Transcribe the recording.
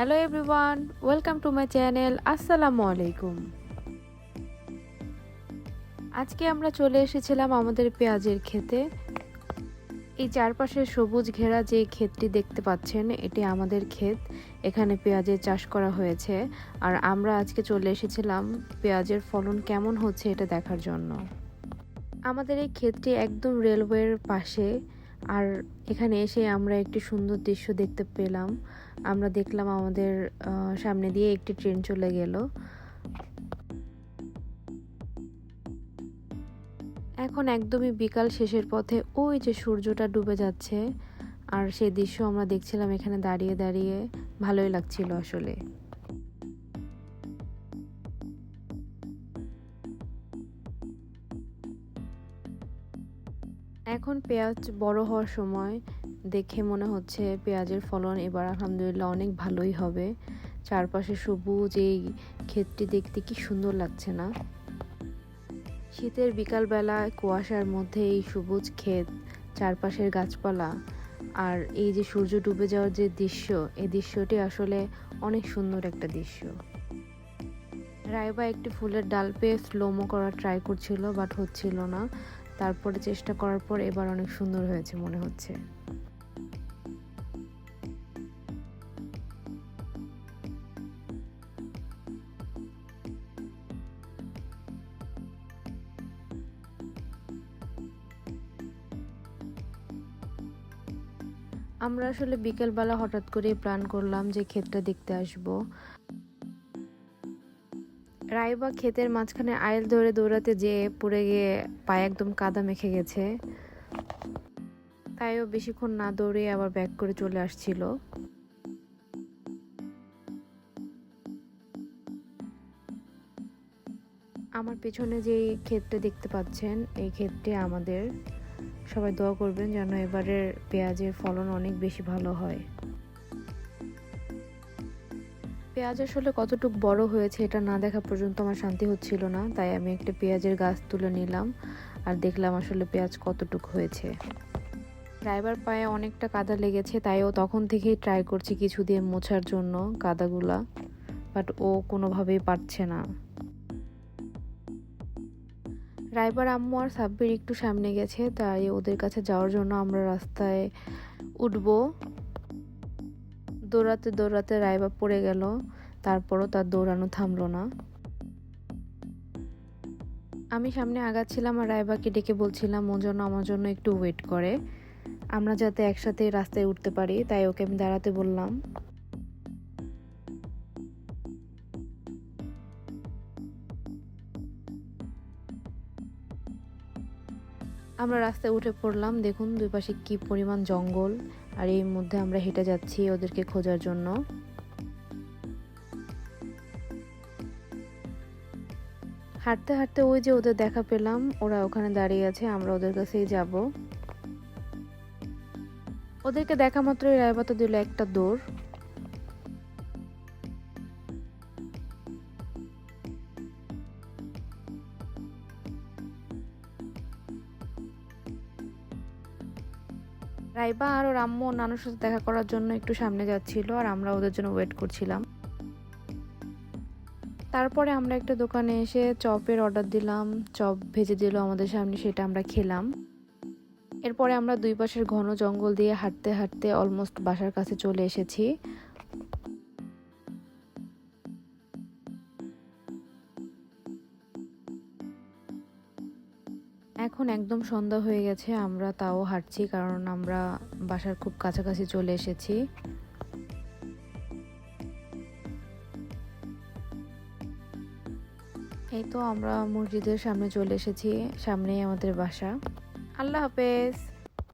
Hello everyone welcome to my channel আসসালামু আলাইকুম আজকে আমরা চলে এসেছিলাম আমাদের পেঁয়াজের খেতে এই চারপাশে সবুজ ঘেরা যে ক্ষেতটি দেখতে পাচ্ছেন, এটি আমাদের ক্ষেত। এখানে পেঁয়াজের চাষ করা হয়েছে। আর আমরা আজকে চলে এসেছিলাম পেঁয়াজের ফলন কেমন হচ্ছে এটা দেখার জন্য। আমাদের এই ক্ষেতটি একদম রেলওয়ের পাশে। আর এখানে এসে আমরা একটি সুন্দর দৃশ্য দেখতে পেলাম। আমরা দেখলাম আমাদের সামনে দিয়ে একটি ট্রেন চলে গেল। এখন একদমই বিকাল শেষের পথে ওই যে সূর্যটা ডুবে যাচ্ছে। আর সেই দৃশ্য আমরা দেখছিলাম এখানে দাঁড়িয়ে দাঁড়িয়ে। ভালোই লাগছিল আসলে। এখন পেঁয়াজ বড় হওয়ার সময় দেখে মনে হচ্ছে পেঁয়াজের ফলন এবার আলহামদুলিল্লাহ অনেক ভালোই হবে। চারপাশে সবুজ, এই ক্ষেতটি দেখতে কি সুন্দর লাগছে না? শীতের বিকালবেলা কুয়াশার মধ্যে এই সবুজ ক্ষেত, চারপাশের গাছপালা আর এই যে সূর্য ডুবে যাওয়ার যে দৃশ্য, এই দৃশ্যটি আসলে অনেক সুন্দর একটা দৃশ্য। রায়বা একটি ফুলের ডাল পেয়ে স্লোমো করার ট্রাই করছিল বাট হচ্ছিল না। তারপরে চেষ্টা করার পর এবার অনেক সুন্দর হয়েছে মনে হচ্ছে। আমরা আসলে বিকেলবেলা হঠাৎ করে প্ল্যান করলাম যে ক্ষেতটা দেখতে আসব। রায়বা ক্ষেতের মাঝখানে আয়েল ধরে দৌড়াতে যেয়ে পড়ে গিয়ে পায়ে একদম কাদা মেখে গেছে। তাইও বেশিক্ষণ না দৌড়ে আবার ব্যাক করে চলে আসছিল। আমার পেছনে যে ক্ষেতটা দেখতে পাচ্ছেন, এই ক্ষেতটি আমাদের। সবাই দোয়া করবেন যেন এবারের পেঁয়াজের ফলন অনেক বেশি ভালো হয়। পেঁয়াজ আসলে কতটুকু বড় হয়েছে এটা না দেখা পর্যন্ত আমার শান্তি হচ্ছিল না, তাই আমি একটা পেঁয়াজের গাছ তুলে নিলাম আর দেখলাম আসলে পেঁয়াজ কতটুকু হয়েছে। ড্রাইভার পায়ে অনেকটা কাদা লেগেছে, তাই ও তখন থেকেই ট্রাই করছে কিছু দিয়ে মোছার জন্য কাদাগুলা, বাট ও কোনোভাবেই পারছে না। রাইবার আম্মু আর সাব্বির একটু সামনে গেছে, তাই ওদের কাছে যাওয়ার জন্য আমরা রাস্তায় উঠব। দৌড়াতে দৌড়াতে রাইবা পড়ে গেল। তারপরও তার দৌড়ানো থামলো না। আমি সামনে আগাচ্ছিলাম আর রাইবাকে ডেকে বলছিলাম ও জন্য আমার জন্য একটু ওয়েট করে। আমরা যাতে একসাথে রাস্তায় উঠতে পারি। তাই ওকে আমি দাঁড়াতে বললাম। আমরা রাস্তায় উঠে পড়লাম, দেখুন দুই পাশে কি পরিমাণ জঙ্গল, আর এই মধ্যে আমরা হেঁটে যাচ্ছি ওদেরকে খোঁজার জন্য। হাঁটতে হাঁটতে ওই যে ওদের দেখা পেলাম, ওরা ওখানে দাঁড়িয়ে আছে, আমরা ওদের কাছেই যাব। ওদেরকে দেখা মাত্রই রায়বাতা দিল একটা দৌড়। রাইবা আর ওর আম্মু অন্যান্য সাথে দেখা করার জন্য একটু সামনে যাচ্ছিল আর আমরা ওদের জন্য ওয়েট করছিলাম। তারপরে আমরা একটা দোকানে এসে চপের অর্ডার দিলাম, চপ ভেজে দিল আমাদের সামনে, সেটা আমরা খেলাম। এরপরে আমরা দুই পাশের ঘন জঙ্গল দিয়ে হাঁটতে হাঁটতে অলমোস্ট বাসার কাছে চলে এসেছি। এখন একদম সন্ধ্যা হয়ে গেছে, আমরা তাও হাঁটছি কারণ আমরা বাসার খুব কাছাকাছি চলে এসেছি। এই তো আমরা মসজিদের সামনে চলে এসেছি, সামনেই আমাদের বাসা। আল্লাহ হাফেজ।